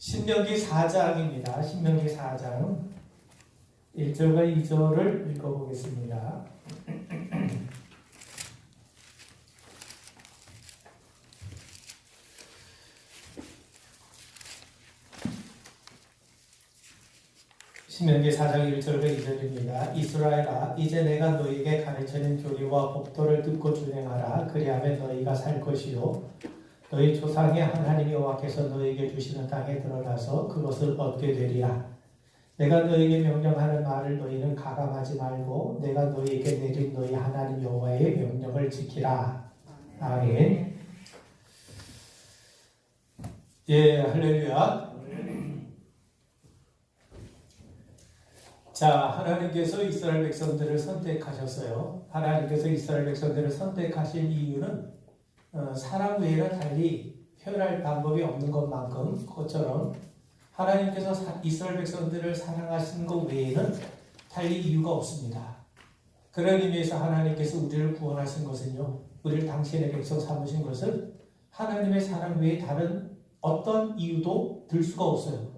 신명기 4장입니다. 신명기 4장 1절과 2절을 읽어보겠습니다. 신명기 4장 1절과 2절입니다. 이스라엘아 이제 내가 너희에게 가르치는 교리와 법도를 듣고 준행하라 그리하면 너희가 살 것이요 너희 조상의 하나님 여호와께서 너희에게 주시는 땅에 들어가서 그것을 얻게 되리라. 내가 너희에게 명령하는 말을 너희는 가감하지 말고 내가 너희에게 내린 너희 하나님 여호와의 명령을 지키라. 아멘. 예, 할렐루야. 자, 하나님께서 이스라엘 백성들을 선택하셨어요. 하나님께서 이스라엘 백성들을 선택하신 이유는 어, 사람 외에는 달리 표현할 방법이 없는 것만큼 그것처럼 하나님께서 사- 이스라엘 백성들을 사랑하신 것 외에는 달리 이유가 없습니다. 그런 의미에서 하나님께서 우리를 구원하신 것은요, 우리를 당신의 백성 삼으신 것은 하나님의 사랑 외에 다른 어떤 이유도 들 수가 없어요.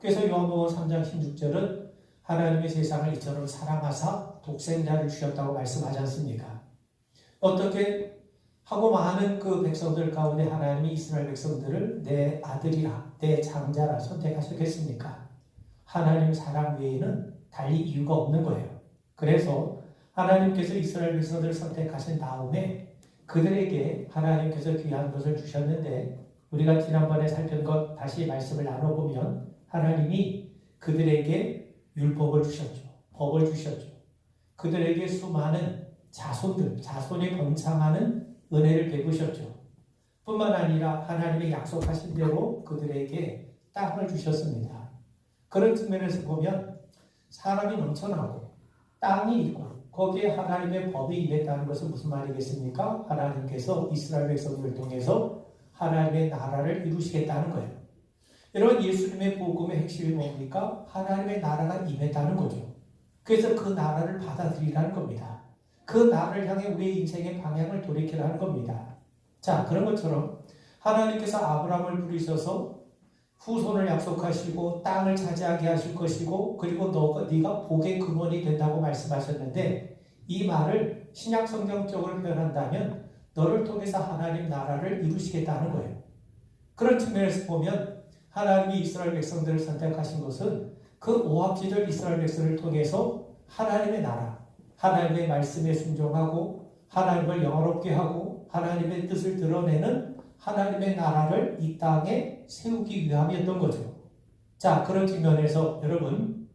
그래서 요한복음 3장 16절은 하나님의 세상을 이처럼 사랑하사 독생자를 주셨다고 말씀하지 않습니까? 어떻게 하고 많은 그 백성들 가운데 하나님이 이스라엘 백성들을 내 아들이라, 내 장자라 선택하셨겠습니까? 하나님 사랑 외에는 달리 이유가 없는 거예요. 그래서 하나님께서 이스라엘 백성들을 선택하신 다음에 그들에게 하나님께서 귀한 것을 주셨는데 우리가 지난번에 살핀 것 다시 말씀을 나눠보면 하나님이 그들에게 율법을 주셨죠. 법을 주셨죠. 그들에게 수많은 자손들, 자손이 번창하는 은혜를 베푸셨죠. 뿐만 아니라 하나님의 약속하신 대로 그들에게 땅을 주셨습니다. 그런 측면에서 보면 사람이 넘쳐나고 땅이 있고 거기에 하나님의 법이 임했다는 것은 무슨 말이겠습니까? 하나님께서 이스라엘 백성들을 통해서 하나님의 나라를 이루시겠다는 거예요. 여러분 예수님의 복음의 핵심이 뭡니까? 하나님의 나라가 임했다는 거죠. 그래서 그 나라를 받아들이라는 겁니다. 그 나라를 향해 우리의 인생의 방향을 돌이키라는 겁니다. 자, 그런 것처럼 하나님께서 아브라함을 부르셔서 후손을 약속하시고 땅을 차지하게 하실 것이고 그리고 너가 네가 복의 근원이 된다고 말씀하셨는데 이 말을 신약 성경적으로 표현한다면 너를 통해서 하나님 나라를 이루시겠다는 거예요. 그런 측면에서 보면 하나님이 이스라엘 백성들을 선택하신 것은 그 오합지절 이스라엘 백성을 통해서 하나님의 나라, 하나님의 말씀에 순종하고 하나님을 영화롭게 하고 하나님의 뜻을 드러내는 하나님의 나라를 이 땅에 세우기 위함이었던 거죠. 자, 그런 측면에서 여러분,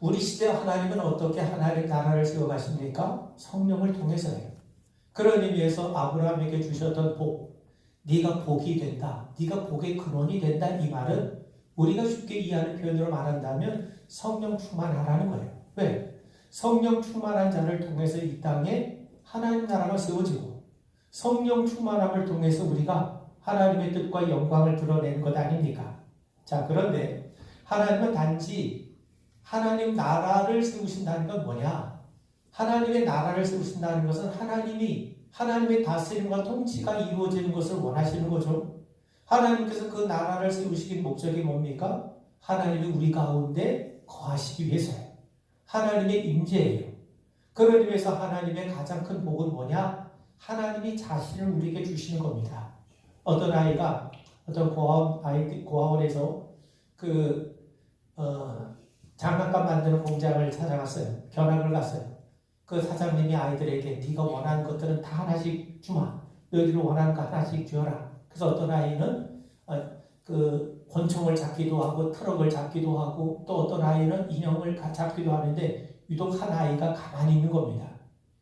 우리 시대 하나님은 어떻게 하나님의 나라를 세워가십니까? 성령을 통해서예요. 그런 의미에서 아브라함에게 주셨던 복, 네가 복이 된다, 네가 복의 근원이 된다 이 말은 우리가 쉽게 이해하는 표현으로 말한다면 성령 충만하라는 거예요. 왜? 성령 충만한 자를 통해서 이 땅에 하나님 나라가 세워지고 성령 충만함을 통해서 우리가 하나님의 뜻과 영광을 드러내는 것 아닙니까? 자, 그런데 하나님은 단지 하나님 나라를 세우신다는 건 뭐냐? 하나님의 나라를 세우신다는 것은 하나님이 하나님의 다스림과 통치가 이루어지는 것을 원하시는 거죠. 하나님께서 그 나라를 세우시긴 목적이 뭡니까? 하나님이 우리 가운데 거하시기 위해서예요. 하나님의 임재예요. 그런 의미에서 하나님의 가장 큰 복은 뭐냐? 하나님이 자신을 우리에게 주시는 겁니다. 어떤 아이가 어떤 고아원 아이 고아원에서 그 어, 장난감 만드는 공장을 찾아갔어요. 견학을 갔어요. 그 사장님이 아이들에게 네가 원하는 것들은 다 하나씩 주마. 너희들이 원하는 거 하나씩 주어라. 그래서 어떤 아이는 어, 그 권총을 잡기도 하고 트럭을 잡기도 하고 또 어떤 아이는 인형을 잡기도 하는데 유독 한 아이가 가만히 있는 겁니다.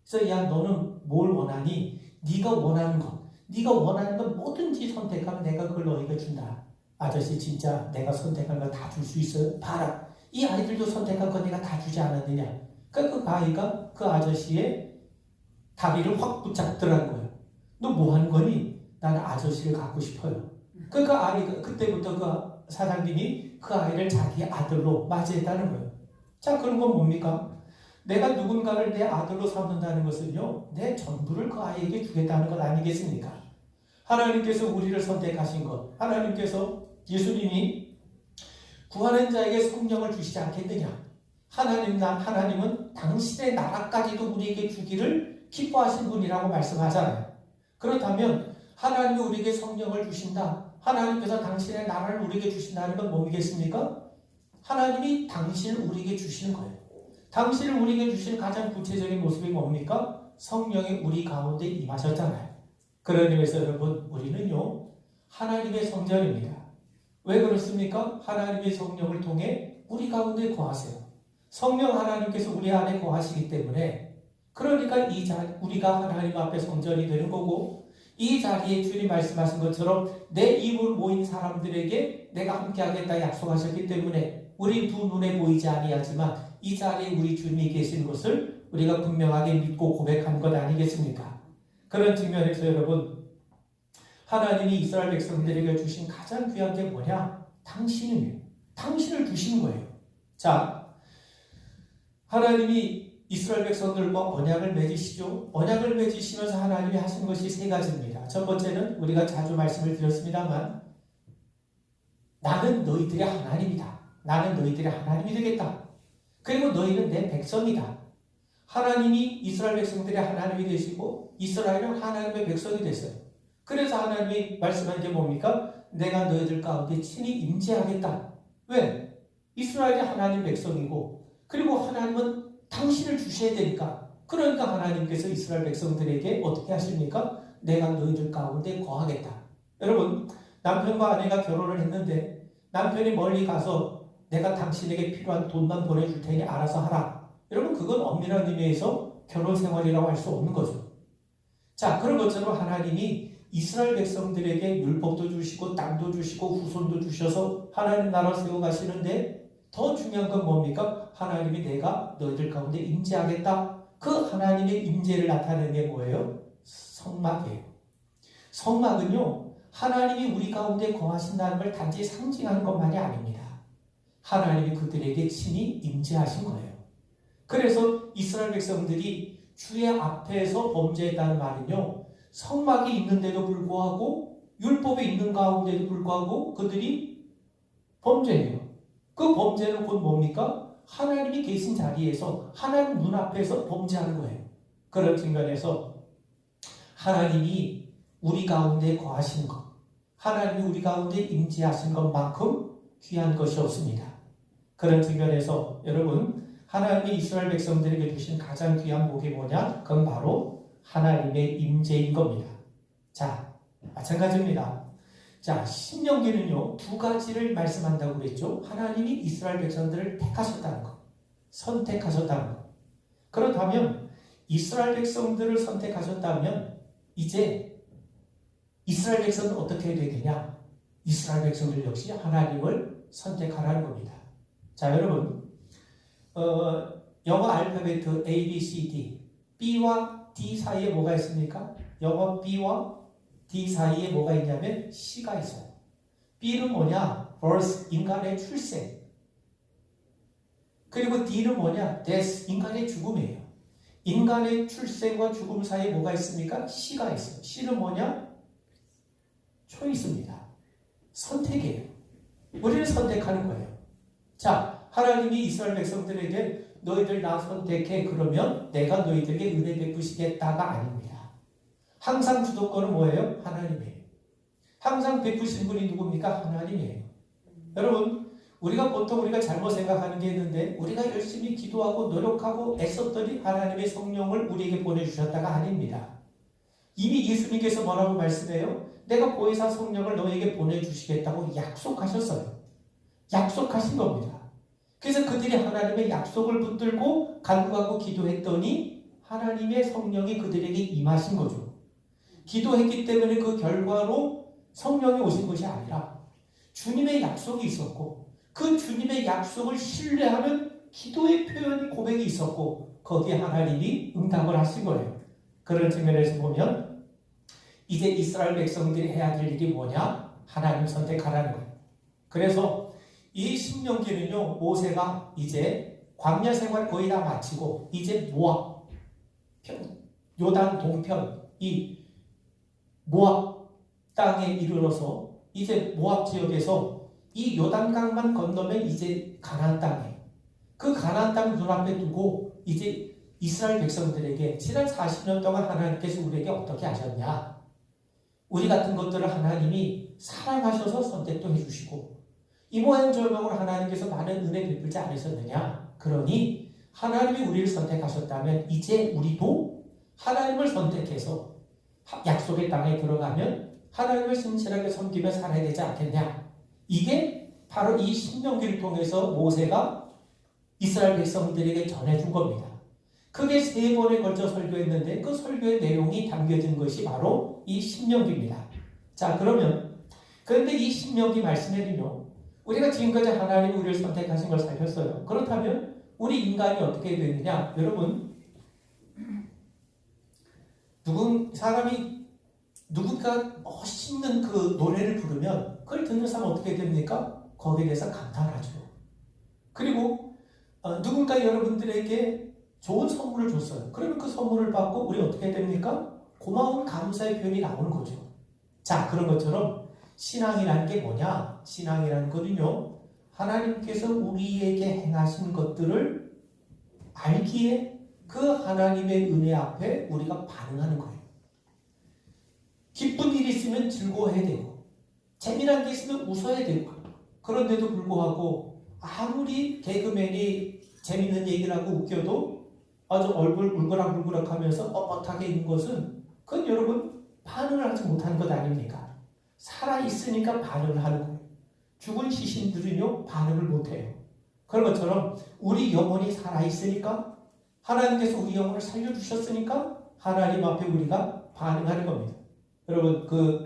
그래서 야 너는 뭘 원하니? 네가 원하는 것, 네가 원하는 것 뭐든지 선택하면 내가 그걸 너희가 준다. 아저씨 진짜 내가 선택한 거 다 줄 수 있어요? 봐라. 이 아이들도 선택한 거 내가 다 주지 않았느냐? 그러니까 그 아이가 그 아저씨의 다리를 확 붙잡더라는 거예요. 너 뭐 하는 거니? 나는 아저씨를 갖고 싶어요. 그러니까 아이가 그때부터 그 사장님이 그 아이를 자기 아들로 맞이했다는 거예요. 자, 그런 건 뭡니까? 내가 누군가를 내 아들로 삼는다는 것은요, 내 전부를 그 아이에게 주겠다는 것 아니겠습니까? 하나님께서 우리를 선택하신 것, 하나님께서 예수님이 구하는 자에게 성령을 주시지 않겠느냐? 하나님, 하나님은 당신의 나라까지도 우리에게 주기를 기뻐하신 분이라고 말씀하잖아요. 그렇다면 하나님이 우리에게 성령을 주신다. 하나님께서 당신의 나라를 우리에게 주신다는 건 뭐겠습니까? 하나님이 당신을 우리에게 주시는 거예요. 당신을 우리에게 주신 가장 구체적인 모습이 뭡니까? 성령이 우리 가운데 임하셨잖아요. 그런 의미에서 여러분, 우리는요, 하나님의 성전입니다. 왜 그렇습니까? 하나님의 성령을 통해 우리 가운데 거하세요. 성령 하나님께서 우리 안에 거하시기 때문에 그러니까 이 자, 우리가 하나님 앞에 성전이 되는 거고 이 자리에 주님 말씀하신 것처럼 내 입으로 모인 사람들에게 내가 함께 하겠다 약속하셨기 때문에 우리 두 눈에 보이지 아니하지만 이 자리에 우리 주님이 계신 것을 우리가 분명하게 믿고 고백한 것 아니겠습니까? 그런 측면에서 여러분 하나님이 이스라엘 백성들에게 주신 가장 귀한 게 뭐냐? 당신이에요. 당신을 주신 거예요. 자, 하나님이 이스라엘 백성들과 언약을 맺으시죠. 언약을 맺으시면서 하나님이 하신 것이 세 가지입니다. 첫 번째는 우리가 자주 말씀을 드렸습니다만 나는 너희들의 하나님이다. 나는 너희들의 하나님이 되겠다. 그리고 너희는 내 백성이다. 하나님이 이스라엘 백성들의 하나님이 되시고 이스라엘은 하나님의 백성이 됐어요. 그래서 하나님이 말씀한 게 뭡니까? 내가 너희들 가운데 친히 임재하겠다. 왜? 이스라엘이 하나님 백성이고 그리고 하나님은 당신을 주셔야 되니까. 그러니까 하나님께서 이스라엘 백성들에게 어떻게 하십니까? 내가 너희들 가운데 거하겠다. 여러분, 남편과 아내가 결혼을 했는데 남편이 멀리 가서 내가 당신에게 필요한 돈만 보내줄 테니 알아서 하라. 여러분, 그건 엄밀한 의미에서 결혼 생활이라고 할 수 없는 거죠. 자, 그런 것처럼 하나님이 이스라엘 백성들에게 율법도 주시고 땅도 주시고 후손도 주셔서 하나님 나라 세워 가시는데 더 중요한 건 뭡니까? 하나님이 내가 너희들 가운데 임재하겠다. 그 하나님의 임재를 나타내는 게 뭐예요? 성막이에요. 성막은요, 하나님이 우리 가운데 거하신다는 걸 단지 상징하는 것만이 아닙니다. 하나님이 그들에게 친히 임재하신 거예요. 그래서 이스라엘 백성들이 주의 앞에서 범죄했다는 말은요, 성막이 있는데도 불구하고 율법이 있는 가운데도 불구하고 그들이 범죄해요. 그 범죄는 곧 뭡니까? 하나님이 계신 자리에서 하나님 눈앞에서 범죄하는 거예요. 그런 측면에서 하나님이 우리 가운데 거하신 것, 하나님이 우리 가운데 임재하신 것만큼 귀한 것이 없습니다. 그런 측면에서 여러분 하나님이 이스라엘 백성들에게 주신 가장 귀한 복이 뭐냐? 그건 바로 하나님의 임재인 겁니다. 자, 마찬가지입니다. 자, 신명기는요, 두 가지를 말씀한다고 그랬죠. 하나님이 이스라엘 백성들을 택하셨다는 것, 선택하셨다는 것. 그렇다면, 이스라엘 백성들을 선택하셨다면, 이제 이스라엘 백성은 어떻게 해야 되느냐? 이스라엘 백성들 역시 하나님을 선택하라는 겁니다. 자, 여러분, 어, 영어 알파벳 A, B, C, D, B와 D 사이에 뭐가 있습니까? 영어 B와 D 사이에 뭐가 있냐면 C가 있어요. B는 뭐냐? birth, 인간의 출생. 그리고 D는 뭐냐? death, 인간의 죽음이에요. 인간의 출생과 죽음 사이에 뭐가 있습니까? C가 있어요. C는 뭐냐? 초이스입니다. 선택이에요. 우리를 선택하는 거예요. 자, 하나님이 이스라엘 백성들에게 너희들 나 선택해 그러면 내가 너희들에게 은혜 베푸시겠다가 아닙니다. 항상 주도권은 뭐예요? 하나님이에요. 항상 베푸신 분이 누굽니까? 하나님이에요. 여러분, 우리가 보통 우리가 잘못 생각하는 게 있는데 우리가 열심히 기도하고 노력하고 애썼더니 하나님의 성령을 우리에게 보내주셨다가 아닙니다. 이미 예수님께서 뭐라고 말씀해요? 내가 보혜사 성령을 너에게 보내주시겠다고 약속하셨어요. 약속하신 겁니다. 그래서 그들이 하나님의 약속을 붙들고 간구하고 기도했더니 하나님의 성령이 그들에게 임하신 거죠. 기도했기 때문에 그 결과로 성령이 오신 것이 아니라 주님의 약속이 있었고 그 주님의 약속을 신뢰하는 기도의 표현 고백이 있었고 거기에 하나님이 응답을 하신 거예요. 그런 측면에서 보면 이제 이스라엘 백성들이 해야 될 일이 뭐냐? 하나님 선택하라는 거예요. 그래서 이 신명기는요, 모세가 이제 광야 생활 거의 다 마치고, 이제 모압, 요단 동편, 이 모압 땅에 이르러서 이제 모압 지역에서 이 요단강만 건너면 이제 가나안 땅이에요. 그 가나안 땅 눈앞에 두고 이제 이스라엘 백성들에게 지난 40년 동안 하나님께서 우리에게 어떻게 하셨냐? 우리 같은 것들을 하나님이 사랑하셔서 선택도 해주시고 이 모양 저명으로 하나님께서 많은 은혜 베풀지 않으셨느냐? 그러니 하나님이 우리를 선택하셨다면 이제 우리도 하나님을 선택해서 약속의 땅에 들어가면 하나님을 신실하게 섬기며 살아야 되지 않겠냐? 이게 바로 이 신명기를 통해서 모세가 이스라엘 백성들에게 전해준 겁니다. 크게 세 번에 걸쳐 설교했는데 그 설교의 내용이 담겨진 것이 바로 이 신명기입니다. 자, 그러면 그런데 이 신명기 말씀에는요. 우리가 지금까지 하나님이 우리를 선택하신 걸 살폈어요. 그렇다면 우리 인간이 어떻게 되느냐? 여러분 누군 사람이 누군가 멋있는 그 노래를 부르면 그걸 듣는 사람 어떻게 됩니까? 거기에 대해서 감탄하죠. 그리고 어, 누군가 여러분들에게 좋은 선물을 줬어요. 그러면 그 선물을 받고 우리 어떻게 됩니까? 고마운 감사의 표현이 나오는 거죠. 자, 그런 것처럼 신앙이라는 게 뭐냐? 신앙이라는 거는요, 하나님께서 우리에게 행하신 것들을 알기에 그 하나님의 은혜 앞에 우리가 반응하는 거예요. 기쁜 일이 있으면 즐거워해야 되고, 재미난 게 있으면 웃어야 되고, 그런데도 불구하고 아무리 개그맨이 재밌는 얘기를 하고 웃겨도 아주 얼굴 울그락불그락 하면서 뻣뻣하게 있는 것은 그건 여러분 반응을 하지 못하는 것 아닙니까? 살아있으니까 반응을 하는 거예요. 죽은 시신들은요, 반응을 못해요. 그런 것처럼 우리 영혼이 살아있으니까 하나님께서 우리 영혼을 살려주셨으니까 하나님 앞에 우리가 반응하는 겁니다. 여러분, 그,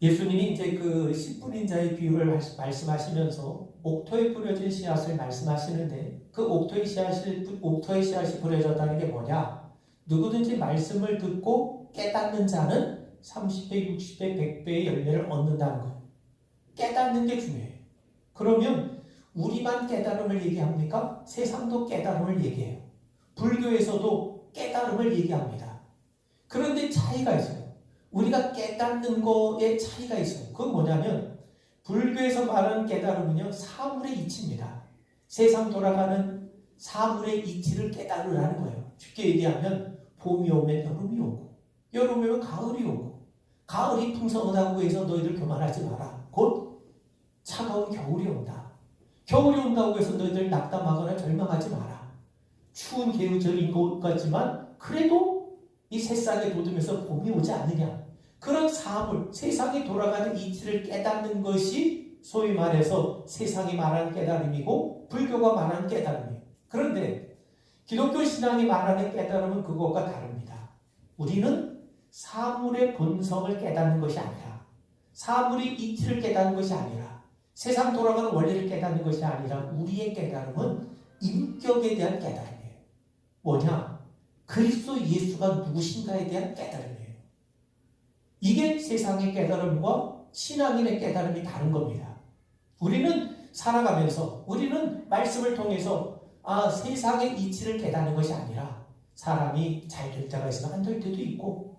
예수님이 이제 그 10분인 자의 비유를 말씀하시면서 옥토에 뿌려진 씨앗을 말씀하시는데 그 옥토의 씨앗이, 옥토의 씨앗이 뿌려졌다는 게 뭐냐? 누구든지 말씀을 듣고 깨닫는 자는 30배, 60배, 100배의 열매를 얻는다는 거예요. 깨닫는 게 중요해요. 그러면 우리만 깨달음을 얘기합니까? 세상도 깨달음을 얘기해요. 불교에서도 깨달음을 얘기합니다. 그런데 차이가 있어요. 우리가 깨닫는 거에 차이가 있어요. 그건 뭐냐면 불교에서 말하는 깨달음은요 사물의 이치입니다. 세상 돌아가는 사물의 이치를 깨달으라는 거예요. 쉽게 얘기하면 봄이 오면 여름이 오고 여름이 오면 가을이 오고 가을이 풍성하다고 해서 너희들 교만하지 마라. 곧 차가운 겨울이 온다. 겨울이 온다고 해서 너희들 낙담하거나 절망하지 마라. 추운 계절인 것 같지만 그래도 이 새싹에 돋으면서 봄이 오지 않느냐. 그런 사물, 세상이 돌아가는 이치를 깨닫는 것이 소위 말해서 세상이 말하는 깨달음이고 불교가 말하는 깨달음이에요. 그런데 기독교 신앙이 말하는 깨달음은 그것과 다릅니다. 우리는 사물의 본성을 깨닫는 것이 아니라 사물의 이치를 깨닫는 것이 아니라 세상 돌아가는 원리를 깨닫는 것이 아니라 우리의 깨달음은 인격에 대한 깨달음이에요. 뭐냐? 그리스도 예수가 누구신가에 대한 깨달음이에요. 이게 세상의 깨달음과 신앙인의 깨달음이 다른 겁니다. 우리는 살아가면서 우리는 말씀을 통해서 아 세상의 이치를 깨닫는 것이 아니라 사람이 잘 될 때가 있으면 안 될 때도 있고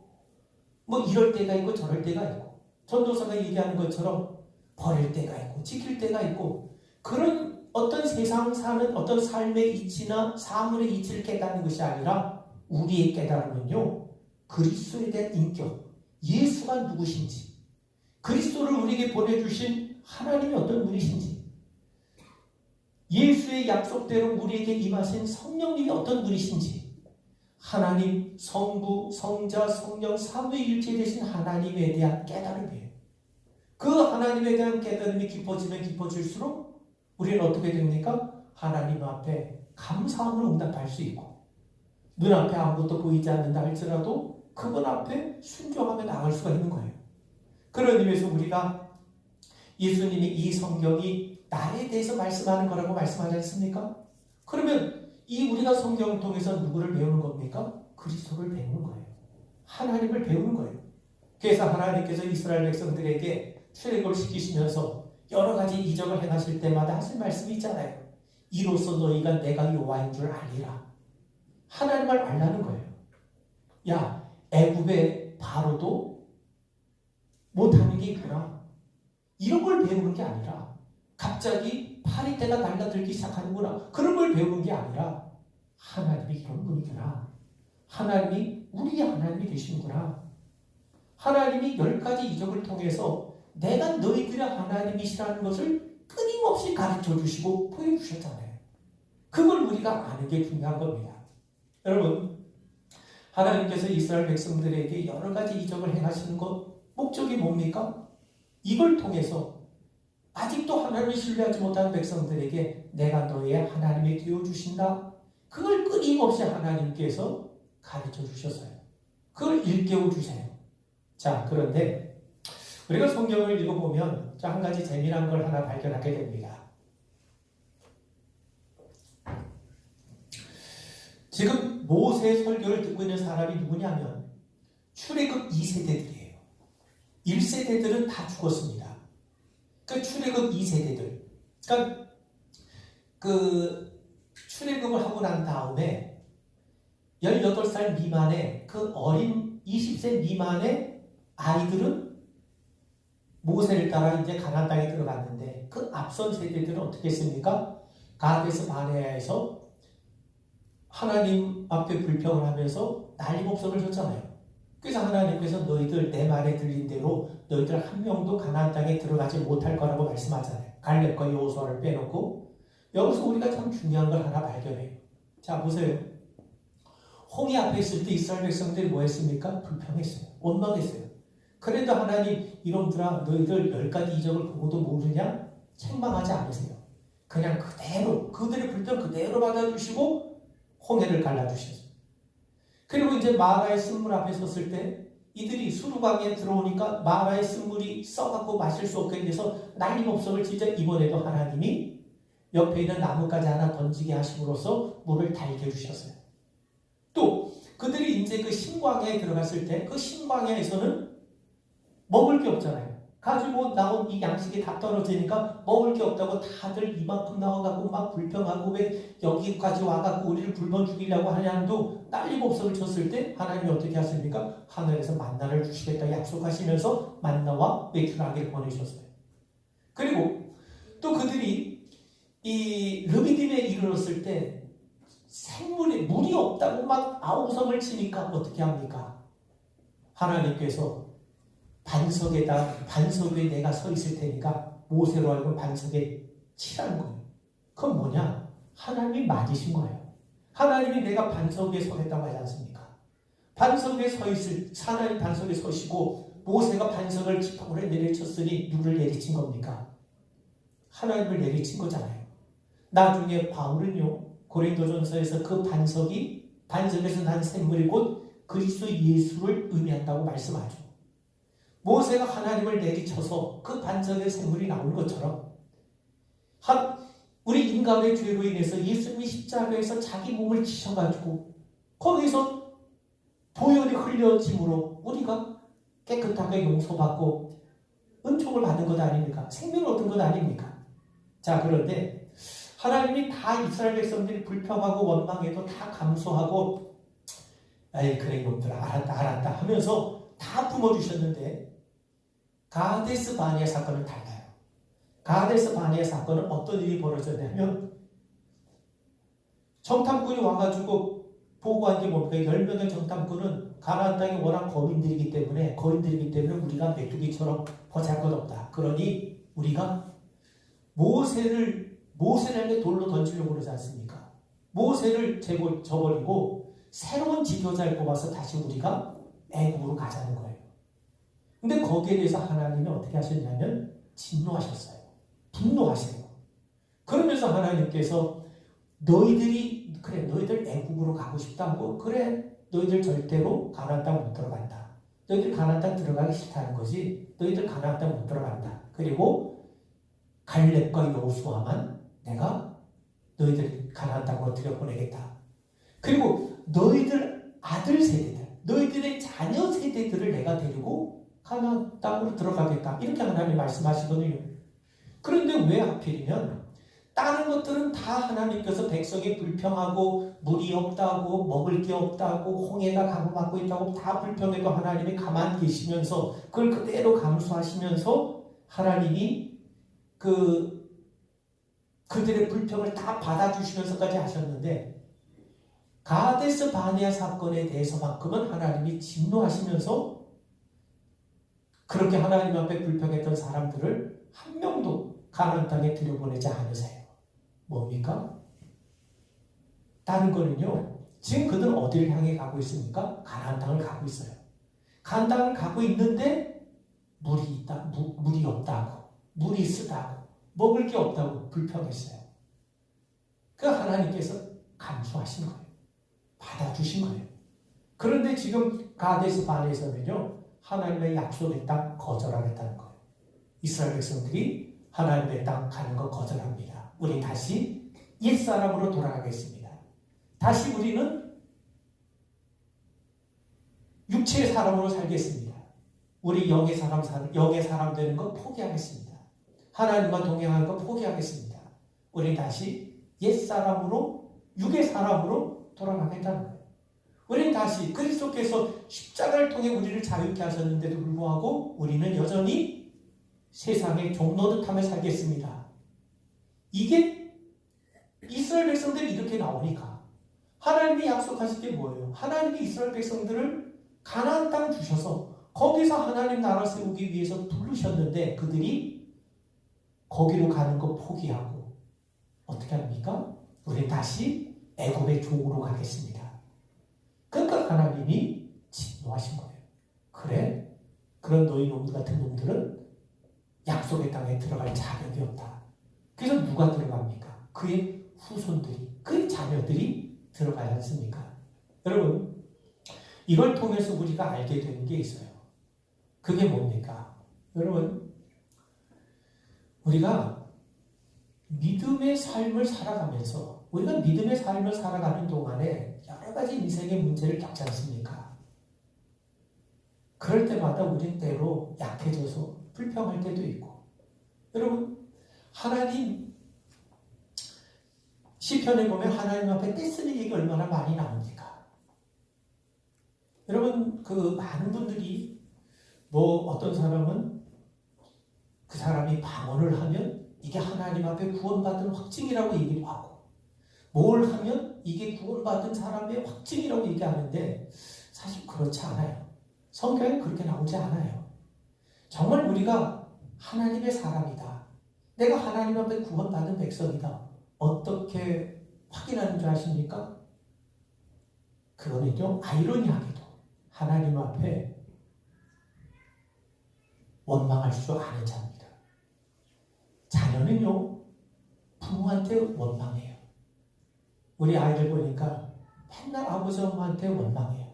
뭐 이럴 때가 있고 저럴 때가 있고 전도사가 얘기하는 것처럼 버릴 때가 있고 지킬 때가 있고 그런 어떤 세상 사는 어떤 삶의 이치나 사물의 이치를 깨닫는 것이 아니라 우리의 깨달음은요 그리스도에 대한 인격 예수가 누구신지, 그리스도를 우리에게 보내주신 하나님이 어떤 분이신지, 예수의 약속대로 우리에게 임하신 성령님이 어떤 분이신지, 하나님, 성부, 성자, 성령, 삼위일체 되신 하나님에 대한 깨달음이에요. 그 하나님에 대한 깨달음이 깊어지면 깊어질수록 우리는 어떻게 됩니까? 하나님 앞에 감사함으로 응답할 수 있고 눈앞에 아무것도 보이지 않는다 할지라도 그분 앞에 순종하며 나갈 수가 있는 거예요. 그런 의미에서 우리가 예수님이 이 성경이 나에 대해서 말씀하는 거라고 말씀하지 않습니까? 그러면 이 우리가 성경을 통해서 누구를 배우는 겁니까? 그리스도를 배우는 거예요. 하나님을 배우는 거예요. 그래서 하나님께서 이스라엘 백성들에게 출애굽을 시키시면서 여러 가지 이적을 행하실 때마다 하실 말씀이 있잖아요. 이로써 너희가 내가 여호와인 줄 알리라. 하나님을 알라는 거예요. 야, 애굽의 바로도 못하는 게 있구나. 이런 걸 배우는 게 아니라 갑자기 파리떼가 날라들기 시작하는구나. 그런 걸 배우는 게 아니라 하나님이 이런 분이구나. 하나님이 우리 하나님이 되시는구나. 하나님이 열 가지 이적을 통해서 내가 너희들의 하나님이시라는 것을 끊임없이 가르쳐 주시고 보여 주셨잖아요. 그걸 우리가 아는 게 중요한 겁니다. 여러분, 하나님께서 이스라엘 백성들에게 여러 가지 이적을 행하시는 것 목적이 뭡니까? 이걸 통해서 아직도 하나님을 신뢰하지 못하는 백성들에게 내가 너의 하나님이 되어 주신다. 그걸 끊임없이 하나님께서 가르쳐 주셨어요. 그걸 일깨워 주세요. 자, 그런데 우리가 성경을 읽어보면 자, 한 가지 재미난 걸 하나 발견하게 됩니다. 지금 모세 설교를 듣고 있는 사람이 누구냐면 출애굽 2세대들이에요. 1세대들은 다 죽었습니다. 그 출애굽 2세대들. 그러니까 그 출애굽을 하고 난 다음에 18살 미만의 그 어린 20세 미만의 아이들은 모세를 따라 이제 가나안 땅에 들어갔는데 그 앞선 세대들은 어떻게 했습니까? 가데스 바네아에서 하나님 앞에 불평을 하면서 난리법석을 줬잖아요. 그래서 하나님께서 너희들 내 말에 들린 대로 너희들 한 명도 가나안 땅에 들어가지 못할 거라고 말씀하잖아요. 갈렙과 여호수아를 빼놓고 여기서 우리가 참 중요한 걸 하나 발견해요. 자 보세요. 홍해 앞에 있을 때 이스라엘 백성들이 뭐 했습니까? 불평했어요. 원망했어요. 그래도 하나님 이놈들아 너희들 열 가지 이적을 보고도 모르냐? 책망하지 않으세요. 그냥 그대로 그들의 불평 그대로 받아주시고 홍해를 갈라주셨어요. 그리고 이제 마라의 쓴물 앞에 섰을 때 이들이 수루강에 들어오니까 마라의 쓴물이 써갖고 마실 수 없게 돼서 난리법석을 진짜 이번에도 하나님이 옆에 있는 나뭇가지 하나 던지게 하심으로써 물을 달게 해주셨어요. 또 그들이 이제 그 신광야에 들어갔을 때 그 신광야에서는 먹을 게 없잖아요. 가지고 나온 이 양식이 다 떨어지니까 먹을 게 없다고 다들 이만큼 나와갖고 막 불평하고 왜 여기까지 와갖고 우리를 굶어 죽이려고 하냐도 난리법석을 쳤을 때 하나님이 어떻게 하십니까? 하늘에서 만나를 주시겠다 약속하시면서 만나와 메추라기를 보내셨어요. 그리고 또 그들이 이 르비딤에 이르렀을 때 생물이 물이 없다고 막 아우성을 치니까 어떻게 합니까? 하나님께서 반석에다 반석 위에 내가 서 있을 테니까 모세로 하여금 반석에 치라는 거예요. 그건 뭐냐? 하나님이 맞으신 거예요. 하나님이 내가 반석 위에 서겠다고 하지 않습니까? 반석 위에 서 있을 하나님 반석에 서시고 모세가 반석을 지팡이로 내리쳤으니 누를 내리친 겁니까? 하나님을 내리친 거잖아요. 나중에 바울은요 고린도전서에서 그 반석이 반석에서 난 샘물이 곧 그리스도 예수를 의미한다고 말씀하죠. 모세가 하나님을 내리쳐서 그 반석의 샘물이 나온 것처럼 한 우리 인간의 죄로 인해서 예수님이 십자가에서 자기 몸을 지셔가지고 거기서 보혈이 흘려짐으로 우리가 깨끗하게 용서받고 은총을 받은 것 아닙니까? 생명을 얻은 것 아닙니까? 자 그런데 하나님이 다 이스라엘 백성들이 불평하고 원망해도 다 감수하고 에이 그래 이놈들 알았다 알았다 하면서 다 품어주셨는데 가데스 바니아 사건은 달라요. 가데스 바니아 사건은 어떤 일이 벌어졌냐면 정탐꾼이 와가지고 보고한 게 뭡니까? 10명의 정탐꾼은 가나안 땅이 워낙 거민들이기 때문에 거인들이기 때문에 우리가 메뚜기처럼 보잘것없다. 그러니 우리가 모세를 모세를 돌로 던지려고 그러지 않습니까? 모세를 제고 저버리고 새로운 지도자를 뽑아서 다시 우리가 애국으로 가자는 거예요. 근데 거기에 대해서 하나님이 어떻게 하셨냐면 진노하셨어요. 분노하세요. 그러면서 하나님께서 너희들이 그래 너희들 애국으로 가고 싶다고 그래 너희들 절대로 가나안 땅못 들어간다. 너희들 가나안 땅 들어가기 싫다는 거지. 너희들 가나안 땅못 들어간다. 그리고 갈렙과 여호수아만 내가 너희들 가나안 땅으로 들여보내겠다. 그리고 너희들 아들 세대들, 너희들의 자녀 세대들을 내가 데리고 가나안 땅으로 들어가겠다. 이렇게 하나님 말씀하시거든요. 그런데 왜 하필이면 다른 것들은 다 하나님께서 백성이 불평하고 물이 없다고 먹을 게 없다고 홍해가 가로막고 있다고 다 불평해도 하나님이 가만히 계시면서 그걸 그대로 감수하시면서 하나님이 그 그들의 불평을 다 받아주시면서까지 하셨는데 가데스 바네아 사건에 대해서만큼은 하나님이 진노하시면서 그렇게 하나님 앞에 불평했던 사람들을 한 명도 가나안 땅에 들여보내지 않으세요. 뭡니까? 다른 거는요. 지금 그들은 어디를 향해 가고 있습니까? 가나안 땅을 가고 있어요. 가나안 땅을 가고 있는데 물이 있다, 무, 물이 없다고, 물이 쓰다고, 먹을 게 없다고 불평했어요. 그 하나님께서 감수하신 거예요. 받아주신 거예요. 그런데 지금 가데스 반에서는요, 하나님의 약속의 땅 거절하겠다는 거예요. 이스라엘 백성들이 하나님의 땅 가는 거 거절합니다. 우리 다시 옛사람으로 돌아가겠습니다. 다시 우리는 육체의 사람으로 살겠습니다. 우리 영의 사람, 영의 사람 되는 거 포기하겠습니다. 하나님과 동행하는 거 포기하겠습니다. 우리 다시 옛사람으로, 육의 사람으로 돌아가겠다는 거예요. 우리는 다시 그리스도께서 십자가를 통해 우리를 자유케 하셨는데도 불구하고 우리는 여전히 세상의 종노릇하며 살겠습니다. 이게 이스라엘 백성들이 이렇게 나오니까 하나님이 약속하신 게 뭐예요? 하나님이 이스라엘 백성들을 가나안 땅 주셔서 거기서 하나님 나라 세우기 위해서 부르셨는데 그들이 거기로 가는 거 포기하고 어떻게 합니까? 우리 다시 애굽의 종으로 가겠습니다. 하나님이 진노하신 거예요. 그래? 그런 너희 놈들 같은 놈들은 약속의 땅에 들어갈 자격이 없다. 그래서 누가 들어갑니까? 그의 후손들이, 그의 자녀들이 들어가지 않습니까? 여러분, 이걸 통해서 우리가 알게 되는 게 있어요. 그게 뭡니까? 여러분, 우리가 믿음의 삶을 살아가면서 우리가 믿음의 삶을 살아가는 동안에 여러 가지 인생의 문제를 겪지 않습니까? 그럴 때마다 우리 때로 약해져서 불평할 때도 있고 여러분 하나님 시편에 보면 하나님 앞에 떼쓰는 얘기 얼마나 많이 나옵니까? 여러분 그 많은 분들이 뭐 어떤 사람은 그 사람이 방언을 하면 이게 하나님 앞에 구원받은 확증이라고 얘기도 하고 뭘 하면 이게 구원받은 사람의 확증이라고 얘기하는데 사실 그렇지 않아요. 성경에 그렇게 나오지 않아요. 정말 우리가 하나님의 사람이다. 내가 하나님 앞에 구원받은 백성이다. 어떻게 확인하는 줄 아십니까? 그거는요, 아이러니하게도 하나님 앞에 원망할 줄 아는 자입니다. 자녀는요, 부모한테 원망해요. 우리 아이들 보니까 맨날 아버지 엄마한테 원망해요.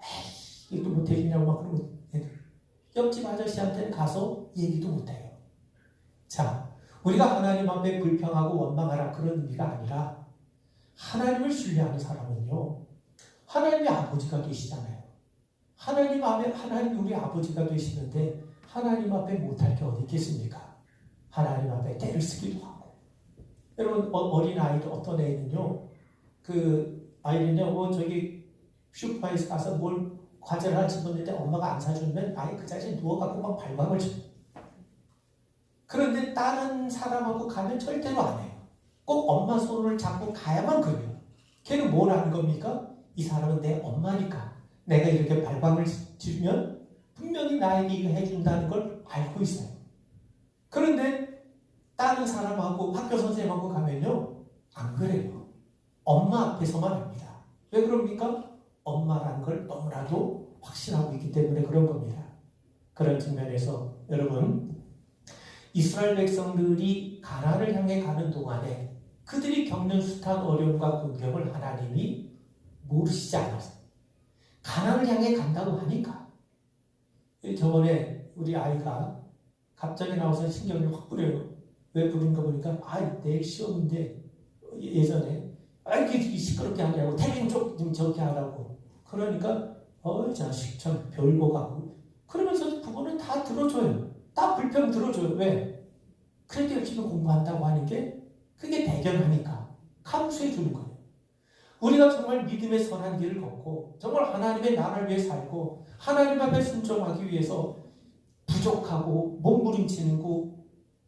에이, 이것도 못해주냐고 막 그러고 애들. 옆집 아저씨한테는 가서 얘기도 못해요. 자, 우리가 하나님 앞에 불평하고 원망하라 그런 의미가 아니라 하나님을 신뢰하는 사람은요, 하나님의 아버지가 계시잖아요. 하나님 앞에 하나님 우리 아버지가 계시는데 하나님 앞에 못할 게 어디 있겠습니까? 하나님 앞에 때를 쓰기도 하고. 여러분 어린 아이들 어떤 애는요, 그 아이는요, 뭐 저기 슈퍼에서 가서 뭘 과자를 하나 집었는데 엄마가 안 사주면 아예 그 자리에 누워갖고 막 발광을 쳐. 그런데 다른 사람하고 가면 절대로 안 해요. 꼭 엄마 손을 잡고 가야만 그래요. 걔는 뭘 하는 겁니까? 이 사람은 내 엄마니까. 내가 이렇게 발광을 주면 분명히 나에게 이거 해준다는 걸 알고 있어요. 그런데 다른 사람하고 학교 선생님하고 가면요. 안 그래요. 엄마 앞에서만 합니다. 왜 그럽니까? 엄마라는 걸 너무나도 확신하고 있기 때문에 그런 겁니다. 그런 측면에서 여러분 이스라엘 백성들이 가나안을 향해 가는 동안에 그들이 겪는 숱한 어려움과 공경을 하나님이 모르시지 않았어요. 가나안을 향해 간다고 하니까 저번에 우리 아이가 갑자기 나와서 신경을 확 부려요. 왜 부른가 보니까 아 내일 시험인데 예전에 아 이렇게 시끄럽게 하냐고 태ling 좀 저렇게 하라고 그러니까 어 자식 참 별거 같고 그러면서 부모는 다 들어줘요. 다 불평 들어줘요. 왜? 그래도 열심히 공부한다고 하는 게 그게 대견하니까 감수해 주는 거예요. 우리가 정말 믿음의 선한 길을 걷고 정말 하나님의 나라를 위해 살고 하나님 앞에 순종하기 위해서 부족하고 몸부림치는 거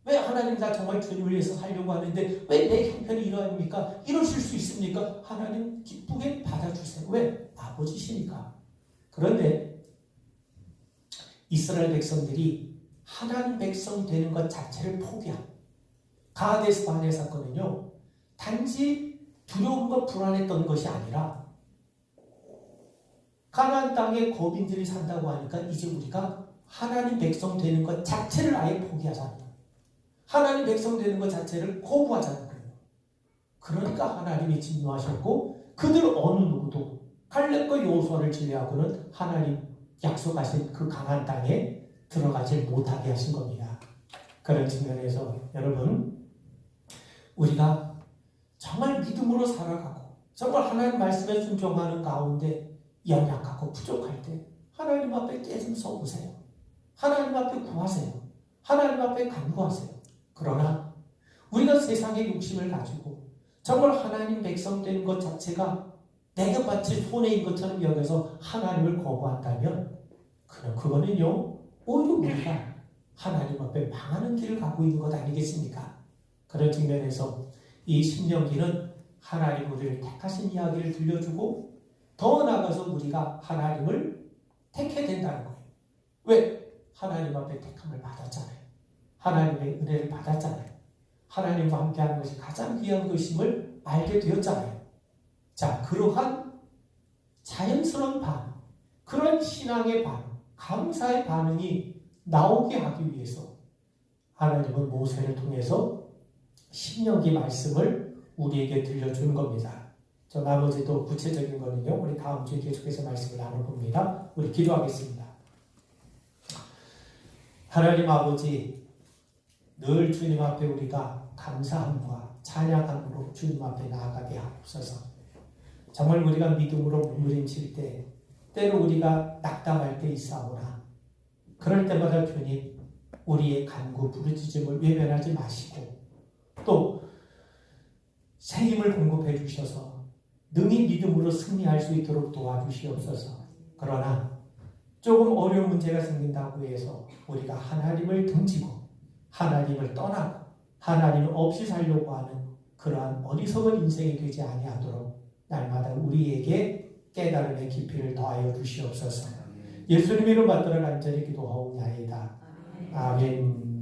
왜 하나님 나 정말 주님을 위해서 살려고 하는데 왜 내 형편이 이러합니까? 이러실 수 있습니까? 하나님 기쁘게 받아주세요. 왜? 아버지시니까. 그런데 이스라엘 백성들이 하나님 백성 되는 것 자체를 포기한 가데스 바네 사건은요. 단지 두려움과 불안했던 것이 아니라 가나안 땅에 거민들이 산다고 하니까 이제 우리가 하나님 백성 되는 것 자체를 아예 포기하자는 거예요. 하나님 백성 되는 것 자체를 거부하자는 거예요. 그러니까 하나님이 진노하셨고 그들 어느 누구도 칼렙과 여호수아를 제외하고는 하나님 약속하신 그 강한 땅에 들어가지 못하게 하신 겁니다. 그런 측면에서 여러분 우리가 정말 믿음으로 살아가고 정말 하나님 말씀에 순종하는 가운데 연약하고 부족할 때 하나님 앞에 깨좀 서보세요. 하나님 앞에 구하세요. 하나님 앞에 간구하세요. 그러나 우리가 세상의 욕심을 가지고 정말 하나님 백성 되는 것 자체가 내가 마치 손해인 것처럼 여겨서 하나님을 거부한다면 그럼 그거는요 오히려 우리가 하나님 앞에 망하는 길을 가고 있는 것 아니겠습니까? 그런 측면에서 이 신명기는 하나님 우리를 택하신 이야기를 들려주고 더 나아가서 우리가 하나님을 택해야 된다는 거예요. 왜? 하나님 앞에 택함을 받았잖아요. 하나님의 은혜를 받았잖아요. 하나님과 함께하는 것이 가장 귀한 것임을 알게 되었잖아요. 자, 그러한 자연스러운 반응, 그런 신앙의 반응, 감사의 반응이 나오게 하기 위해서 하나님은 모세를 통해서 신명기 말씀을 우리에게 들려주는 겁니다. 저 나머지도 구체적인 거는요, 우리 다음 주에 계속해서 말씀을 나눠봅니다. 우리 기도하겠습니다. 하나님 아버지, 늘 주님 앞에 우리가 감사함과 찬양함으로 주님 앞에 나아가게 하옵소서. 정말 우리가 믿음으로 몸부림칠 때, 때로 우리가 낙담할 때 있사오나, 그럴 때마다 주님, 우리의 간구 부르짖음을 외면하지 마시고, 또 새 힘을 공급해 주셔서 능히 믿음으로 승리할 수 있도록 도와주시옵소서. 그러나 조금 어려운 문제가 생긴다고 해서 우리가 하나님을 등지고 하나님을 떠나고 하나님 없이 살려고 하는 그러한 어리석은 인생이 되지 아니하도록 날마다 우리에게 깨달음의 깊이를 더하여 주시옵소서. 예수님 이름 받들어 간절히 기도하옵나이다. 아멘.